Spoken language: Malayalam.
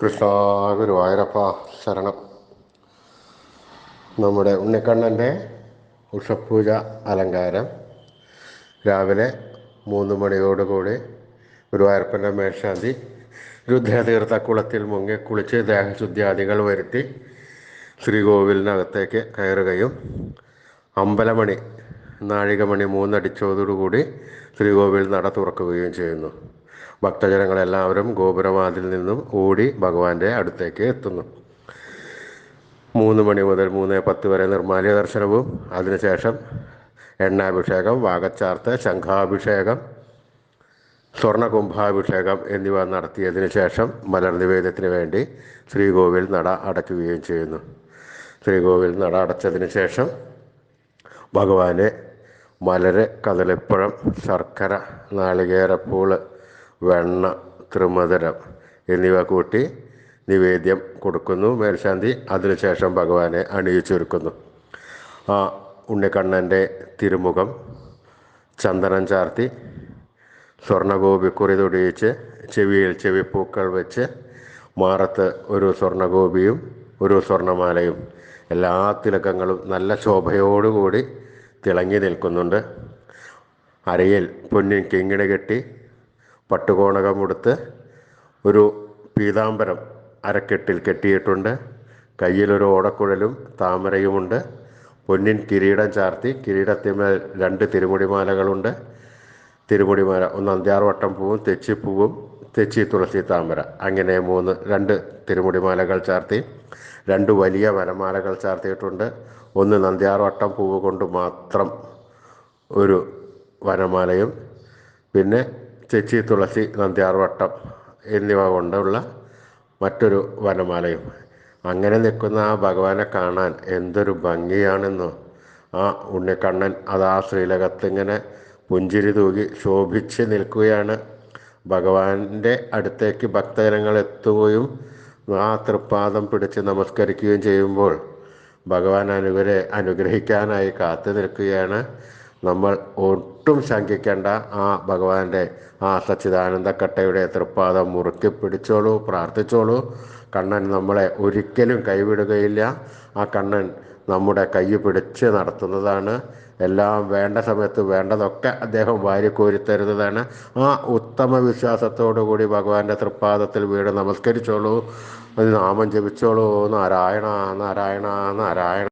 കൃഷ്ണ ഗുരുവായൂരപ്പ ശരണം. നമ്മുടെ ഉണ്ണിക്കണ്ണന്റെ ഉഷപ്പൂജ അലങ്കാരം രാവിലെ മൂന്ന് മണിയോടുകൂടി ഗുരുവായൂരപ്പന്റെ മേശാന്തി രുദ്രതീർത്ഥ കുളത്തിൽ മുങ്ങി കുളിച്ച് ദേഹശുദ്ധ്യാദികൾ വരുത്തി ശ്രീകോവിലിനകത്തേക്ക് കയറുകയും അമ്പലമണി നാഴികമണി മൂന്നടിച്ചതോടുകൂടി ശ്രീകോവിൽ നട തുറക്കുകയും ചെയ്യുന്നു. ഭക്തജനങ്ങളെല്ലാവരും ഗോപുരവാതിൽ നിന്നും ഓടി ഭഗവാന്റെ അടുത്തേക്ക് എത്തുന്നു. മൂന്ന് മണി മുതൽ മൂന്ന് പത്ത് വരെ നിർമ്മാല്യ ദർശനവും അതിനുശേഷം എണ്ണാഭിഷേകം വാഗച്ചാർത്ത് ശംഖാഭിഷേകം സ്വർണകുംഭാഭിഷേകം എന്നിവ നടത്തിയതിനു ശേഷം മലർ നിവേദ്യത്തിന് വേണ്ടി ശ്രീകോവിൽ നട അടയ്ക്കുകയും ചെയ്യുന്നു. ശ്രീകോവിൽ നട അടച്ചതിന് ശേഷം ഭഗവാനെ മലര് കദളിപ്പഴം ശർക്കര നാളികേരപ്പൂൾ വെണ്ണ തൃമധുരം എന്നിവ കൂട്ടി നിവേദ്യം കൊടുക്കുന്നു. മേൽശാന്തി അതിനുശേഷം ഭഗവാനെ അണിയിച്ചൊരുക്കുന്നു. ആ ഉണ്ണിക്കണ്ണന്റെ തിരുമുഖം ചന്ദനം ചാർത്തി സ്വർണഗോപിക്കുറി തൊടിയിച്ച് ചെവിയിൽ ചെവിപ്പൂക്കൾ വെച്ച് മാറത്ത് ഒരു സ്വർണഗോപിയും ഒരു സ്വർണമാലയും എല്ലാ തിലക്കങ്ങളും നല്ല ശോഭയോടുകൂടി തിളങ്ങി നിൽക്കുന്നുണ്ട്. അരയിൽ പൊന്നിൻ കിങ്ങിണി കെട്ടി പട്ടുകോണകമുടുത്ത് ഒരു പീതാംബരം അരക്കെട്ടിൽ കെട്ടിയിട്ടുണ്ട്. കയ്യിലൊരു ഓടക്കുഴലും താമരയുമുണ്ട്. പൊന്നിൻ കിരീടം ചാർത്തി കിരീടത്തിന്മേൽ രണ്ട് തിരുമുടിമാലകളുണ്ട്. തിരുമുടിമാല ഒന്ന് അന്ത്യാർവട്ടം പൂവും തെച്ചിപ്പൂവും തെച്ചി തുളസി താമര. അങ്ങനെ മൂന്ന് രണ്ട് തിരുമുടിമാലകൾ ചാർത്തി രണ്ട് വലിയ വരമാലകൾ ചാർത്തിയിട്ടുണ്ട്. ഒന്ന് നന്ദ്യാർവട്ടം പൂവ് കൊണ്ട് മാത്രം ഒരു വനമാലയും പിന്നെ തെച്ചി തുളസി നന്ദ്യാർവട്ടം എന്നിവ കൊണ്ടുള്ള മറ്റൊരു വനമാലയും. അങ്ങനെ നിൽക്കുന്ന ആ ഭഗവാനെ കാണാൻ എന്തൊരു ഭംഗിയാണെന്നോ. ആ ഉണ്ണിക്കണ്ണൻ അത് ആ ശ്രീലകത്തിങ്ങനെ പുഞ്ചിരി തൂകി ശോഭിച്ച് നിൽക്കുകയാണ്. ഭഗവാന്റെ അടുത്തേക്ക് ഭക്തജനങ്ങൾ എത്തുകയും ആ തൃപ്പാദം പിടിച്ച് നമസ്കരിക്കുകയും ചെയ്യുമ്പോൾ ഭഗവാൻ അനുവരെ അനുഗ്രഹിക്കാനായി കാത്തു നിൽക്കുകയാണ്. നമ്മൾ ഒട്ടും ശങ്കിക്കേണ്ട ആ ഭഗവാന്റെ ആ സച്ചിദാനന്ദ കട്ടയുടെ തൃപ്പാദം മുറുക്കി പിടിച്ചോളൂ പ്രാർത്ഥിച്ചോളൂ. കണ്ണൻ നമ്മളെ ഒരിക്കലും കൈവിടുകയില്ല. ആ കണ്ണൻ നമ്മുടെ കൈ പിടിച്ച് നടത്തുന്നതാണ്. എല്ലാം വേണ്ട സമയത്ത് വേണ്ടതൊക്കെ അദ്ദേഹം വാരിക്കോരിത്തരുന്നതാണ് ആ ഉത്തമ വിശ്വാസത്തോടു കൂടി ഭഗവാന്റെ തൃപ്പാദത്തിൽ വീട് നമസ്കരിച്ചോളൂ. നാമം ജപിച്ചോളൂ. നാരായണ നാരായണ നാരായണ.